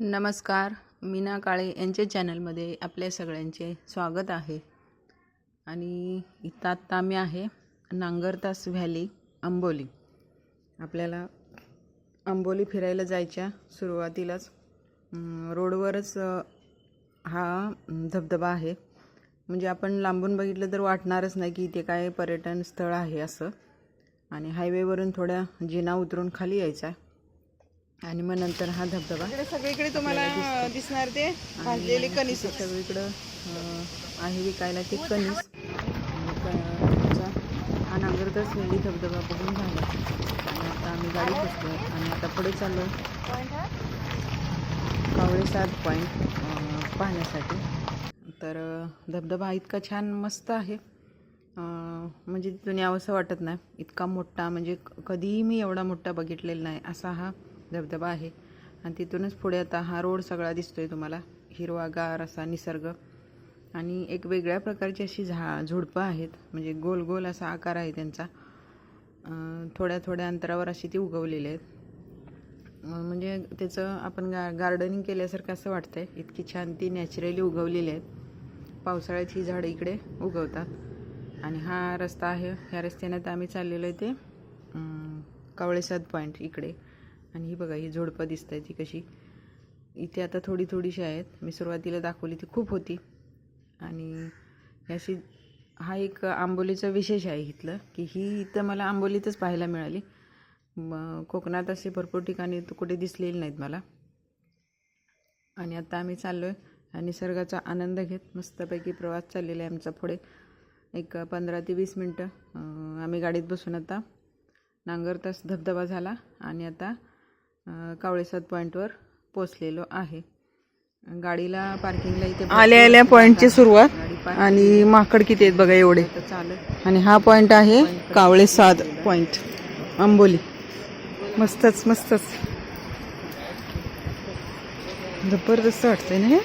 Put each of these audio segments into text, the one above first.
नमस्कार मीना काळे यांच्या चॅनलमध्ये आपल्या सगळ्यांचे स्वागत आहे. आणि इथं आत्ता मी आहे नांगरतास व्हॅली आंबोली आपल्याला आंबोली फिरायला जायच्या सुरुवातीलाच रोडवरच हा धबधबा आहे. म्हणजे आपण लांबून बघितलं तर वाटणारच नाही की इथे काय पर्यटन स्थळ आहे असं. आणि हायवेवरून थोड्या जिना उतरून खाली यायचा आहे. आणि मग नंतर हा धबधबा. सगळीकडे तुम्हाला दिसणार ते भाजलेले कणीस. सगळीकडं आहे विकायला ते कणीस. हा नांगरतच वेळी धबधबा बघून झाला. आणि आता आम्ही गाडी बसलो आणि आता पुढे चाललो कावळे सात पॉईंट पाहण्यासाठी. तर धबधबा इतका छान मस्त आहे. म्हणजे तिथून यावंसं वाटत नाही. इतका मोठा म्हणजे कधीही मी एवढा मोठा बघितलेला नाही. असा हा धबधबा आहे. आणि तिथूनच पुढे आता हा रोड सगळा दिसतोय तुम्हाला. हिरवागार असा निसर्ग. आणि एक वेगळ्या प्रकारची अशी झा झुडपं आहेत. म्हणजे गोल गोल असा आकार आहे त्यांचा. थोड्या थोड्या अंतरावर अशी ती उगवलेली आहेत. म्हणजे त्याचं आपण गा गार्डनिंग केल्यासारखं असं वाटतंय. इतकी छान ती नॅचरली उगवलेली आहेत. पावसाळ्यात ही झाडं इकडे उगवतात. आणि हा रस्ता आहे. ह्या रस्त्याने तर आम्ही चाललेलो आहे ते कवळेसाद कावळेसाद पॉईंट इकडे. आणि ही बघा ही झोडपं दिसत आहे ती कशी. इथे आता थोडी थोडीशी आहेत. मी सुरुवातीला दाखवली ती खूप होती. आणि अशी हा एक आंबोलीचा विशेष आहे इथलं की ही इथं मला आंबोलीतच पाहायला मिळाली. कोकणात असे भरपूर ठिकाणी कुठे दिसलेली नाहीत मला. आणि आता आम्ही चाललो आहे निसर्गाचा आनंद घेत मस्तपैकी प्रवास चाललेला आहे आमचा पुढे. एक पंधरा ते वीस मिनटं आम्ही गाडीत बसून आता. नांगरतास धबधबा झाला आणि आता कावळेसाद पॉईंटवर पोचलेलो आहे. गाडीला पार्किंगला इथे आल्या आल्या पॉइंटची सुरुवात. आणि माकड किती आहेत बघा एवढे. चालत आणि हा पॉइंट आहे कावळे साद पॉइंट आंबोली. मस्तच मस्तच. जबरदस्त वाटतंय ना हे?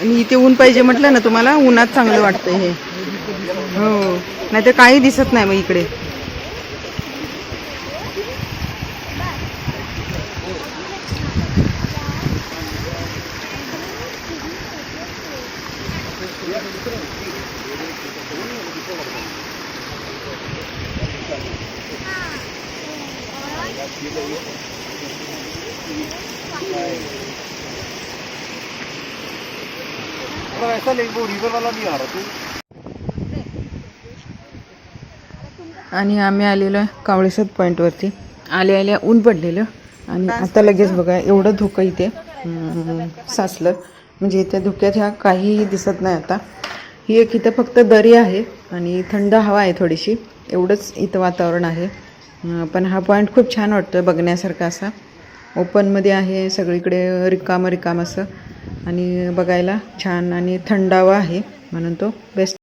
आणि इथे ऊन पाहिजे म्हटलं ना तुम्हाला उन्हात चांगलं वाटतं हे. हो. नाही तर काही दिसत नाही मग इकडे. आणि आम्ही आलेलो आहे कावळेसाद पॉईंटवरती आल्या आल्या ऊन पडलेलं. आणि आता लगेच बघा एवढं धुकं इथे साचलं म्हणजे त्या धुक्यात ह्या काहीही दिसत नाही आता. ही एक इथं फक्त दरी आहे आणि थंड हवा आहे थोडीशी. एवढंच इथं वातावरण आहे. पण हा पॉईंट खूप छान वाटतोय बघण्यासारखा असा. ओपनमध्ये आहे सगळीकडे रिकामं रिकाम असं. आणि बघायला छान आणि थंडावा आहे म्हणून तो बेस्ट